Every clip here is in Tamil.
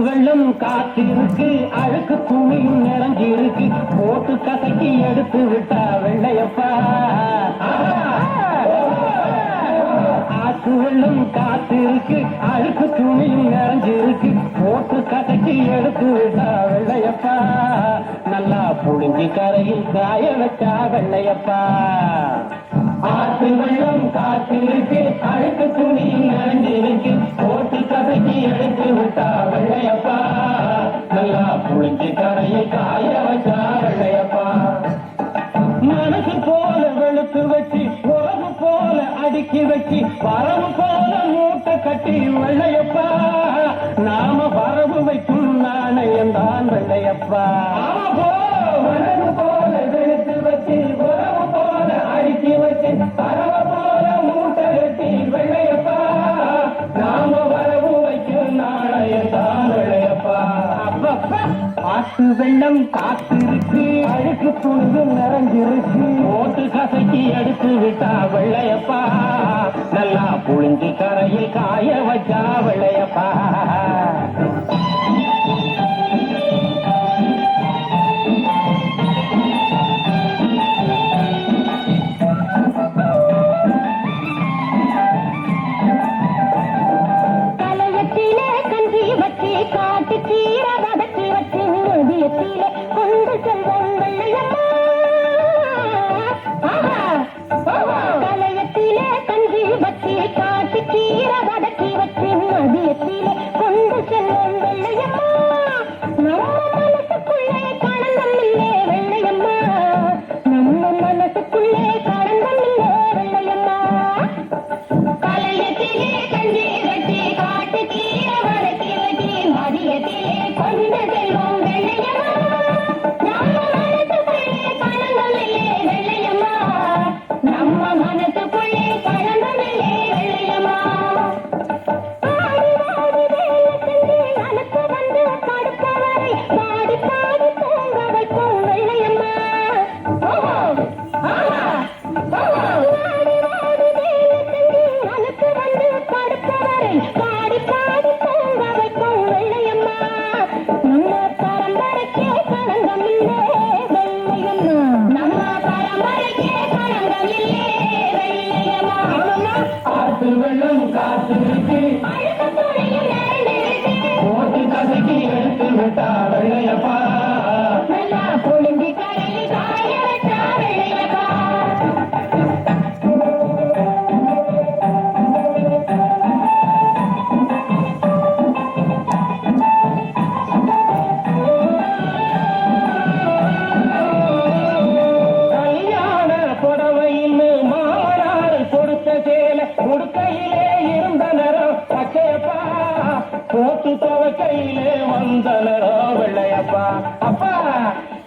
வெள்ளம் காத்திருக்கு அழுக்கு துணியும் நிறைஞ்சிருக்கு. போட்டு கசக்கி எடுத்து விட்டா வெள்ளையப்பா. ஆத்து காத்திருக்கு. அழுக்கு துணியும் நிறைஞ்சிருக்கு. போட்டு கசக்கி எடுத்து விட்டா வெள்ளையப்பா. நல்லா புழிஞ்சி கரையில் காய வச்சா வெள்ளையப்பா. ஆற்று வெள்ளம் காத்திருக்கு. அழுக்கு துணியும் நிறைஞ்சிருக்கு. விட்டா வெள்ளையப்பா. நல்லா புழிஞ்சு கரையை காய வச்சா வெள்ளையப்பா. மனசு போல வெளுத்து வச்சு உறவு போல அடுக்கி வச்சு வரவு போல மூட்டை கட்டி வெள்ளையப்பா. நாம வரவு வைக்கும் நாணயம் தான் வெள்ளையப்பா. மனசு போல வெளுத்து வச்சு உறவு போல அடுக்கி வச்சு பரவ காத்து வெள்ளம் காத்திருக்கு அழுக்கு துணிவு நிறைஞ்சிருக்கு. ஓட்டு கசக்கி எடுத்து விட்டா வெள்ளையப்பா. நல்லா புழிஞ்சு கரையில் காய வச்சா வெள்ளையப்பா. அப்பா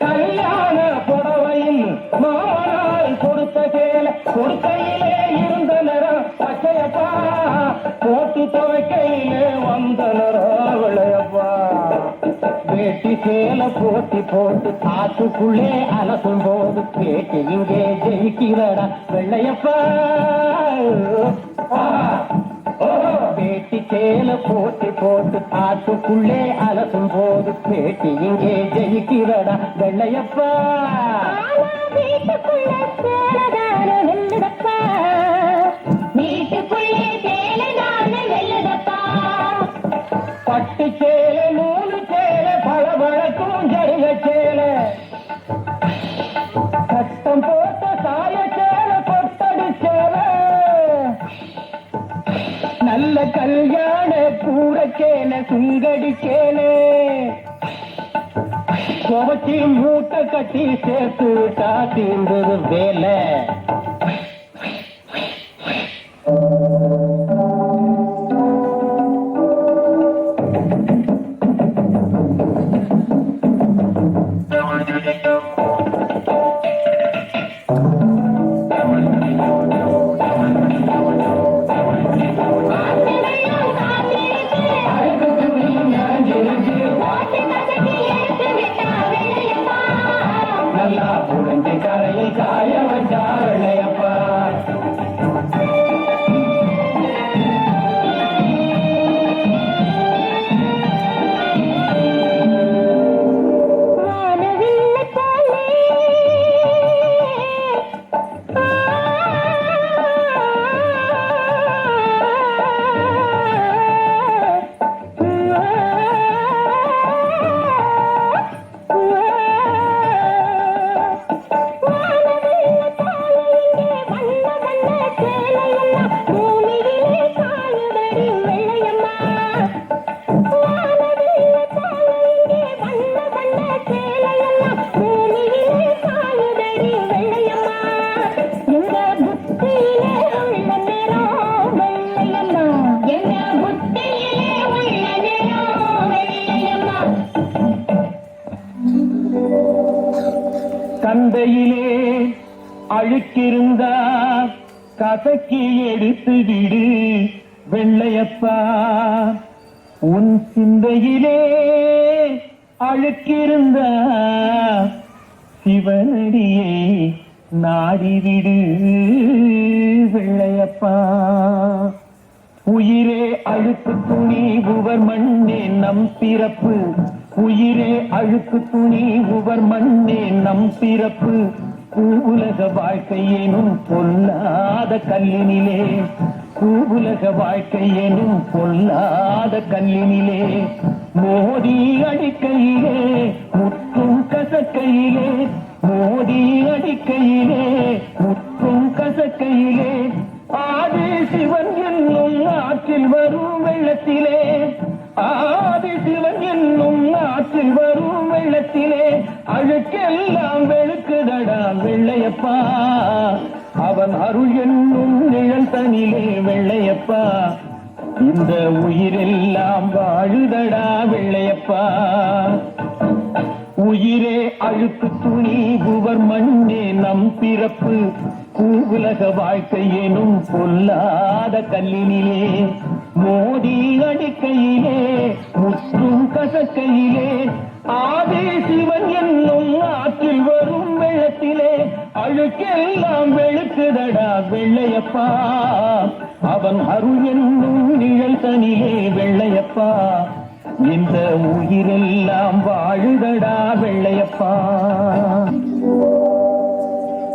கல்யாண புடவையில் மாமனால் கொடுத்த சேலை கொடுக்கையிலே இருந்த நிறம் பச்சையப்பா. போட்டு துவைக்கையிலே வந்த நிறம் வேட்டி சேல போட்டி போட்டு காத்துக்குள்ளே அலசும் போது கேட்டு இங்கே ஜெயிக்கிறடா வெள்ளையப்பா. வேட்டி சேல போட்டு போட்டு காத்துக்குள்ளே அலசும் போது பேட்டி இங்கே ஜெயிக்கிறடா வெள்ளையப்பா. வீட்டுக்குள்ளே சேலதான வெள்ளுதப்பா துவச்சி மூட்டை கட்டி சேர்த்து விட்டா தீர்ந்தது வேலை. சந்தையிலே அழுக்கிருந்தா கசக்கி எடுத்து விடு வெள்ளையப்பா. உன் சிந்தையிலே அழுக்கிருந்த சிவனடியே நாடிவிடு வெள்ளையப்பா. அழுக்கு துணி உவர் மண்ணே நம் பிறப்பு. உயிரே அழுக்கு துணி உவர் மண்ணே நம் பிறப்பு. பூவுலக வாழ்க்கை எனும் பொல்லாத கல்லினிலே. பூவுலக வாழ்க்கை எனும் பொல்லாத கல்லினிலே. மோதி அடிக்கையிலே முற்றும் கசக்கையிலே. மோதி அடிக்கையிலே முற்றும் கசக்கையிலே. ஆதி சிவன் என்னும் ஆற்றில் வரும் வெள்ளத்திலே. ஆதி சிவன் என்னும் ஆற்றில் வரும் வெள்ளத்திலே. அழுக்கெல்லாம் வெளுக்குதடா வெள்ளையப்பா. அவன் அருள் என்னும் நிழல் தனிலே வெள்ளையப்பா. இந்த உயிரெல்லாம் வாழுதடா வெள்ளையப்பா. உயிரே அழுக்கு துணி உவர் மண்ணே நம் பிறப்பு. கூவுலக வாழ்க்கை எனும் பொல்லாத கல்லினிலே. மோடி அடிக்கையிலே முற்றும் கசக்கையிலே. ஆதே சிவன் என்னும் ஆற்றில் வரும் வெள்ளத்திலே. அழுக்கெல்லாம் வெளுக்குதடா வெள்ளையப்பா. அவன் அருள் என்னும் நிழல் தனிலே வெள்ளையப்பா. இந்த உயிரெல்லாம் வாழுதடா வெள்ளையப்பா.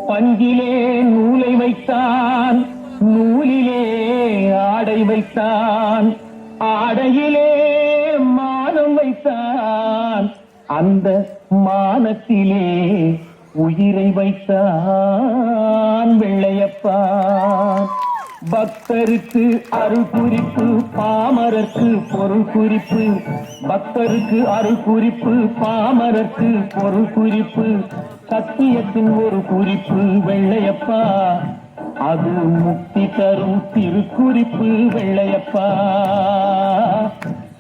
பஞ்சிலே நூலை வைத்தான் நூலிலே ஆடை வைத்தான் ஆடையிலே மானம் வைத்தான். அந்த மானத்திலே உயிரை வைத்தான் வெள்ளையப்பா. பக்தருக்கு அருள் குறிப்பு பாமரருக்கு பொருள் குறிப்பு. பக்தருக்கு அருள் குறிப்பு பாமரருக்கு பொருள் குறிப்பு. சத்தியத்தின் ஒரு குறிப்பு வெள்ளையப்பா. அது முக்தி தரும் திருக்குறிப்பு வெள்ளையப்பா.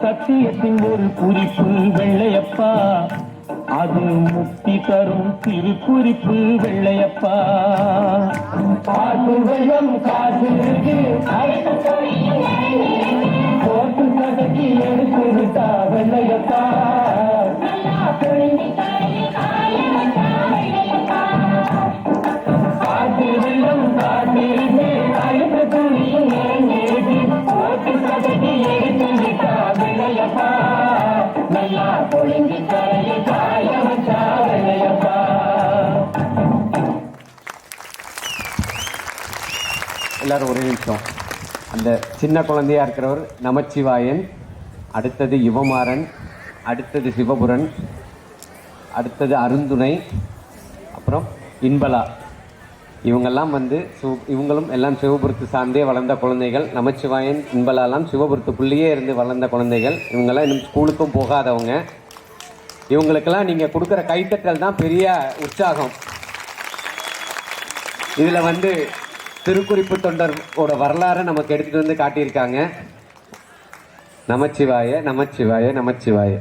சத்தியத்தின் ஒரு குறிப்பு வெள்ளையப்பா. அது முக்தி தரும் திருக்குறிப்பு வெள்ளையப்பா. காசு வெள்ளம் காசு போட்டு கதக்கி எடுத்து வெள்ளையப்பா. எல்லாரும் ஒரே நிமிஷம். அந்த சின்ன குழந்தையா இருக்கிறவர் நமச்சிவாயன் அடுத்தது யுவமாறன் அடுத்தது சிவபுரன் அடுத்தது அருந்துணை அப்புறம் இன்பலா. இவங்கெல்லாம் வந்து சிவ- இவங்களும் எல்லாம் சிவபுரத்து சார்ந்தே வளர்ந்த குழந்தைகள். நமச்சிவாயன் இன்பலாலாம் சிவபுரத்துக்குள்ளேயே இருந்து வளர்ந்த குழந்தைகள். இவங்கெல்லாம் இன்னும் ஸ்கூலுக்கும் போகாதவங்க. இவங்களுக்கெல்லாம் நீங்கள் கொடுக்குற கைத்தட்டல் தான் பெரிய உற்சாகம். இதில் வந்து திருக்குறிப்பு தொண்டரோட வரலாறை நமக்கு எடுத்துட்டு வந்து காட்டியிருக்காங்க. நமச்சிவாய நமச்சிவாய நமச்சிவாய.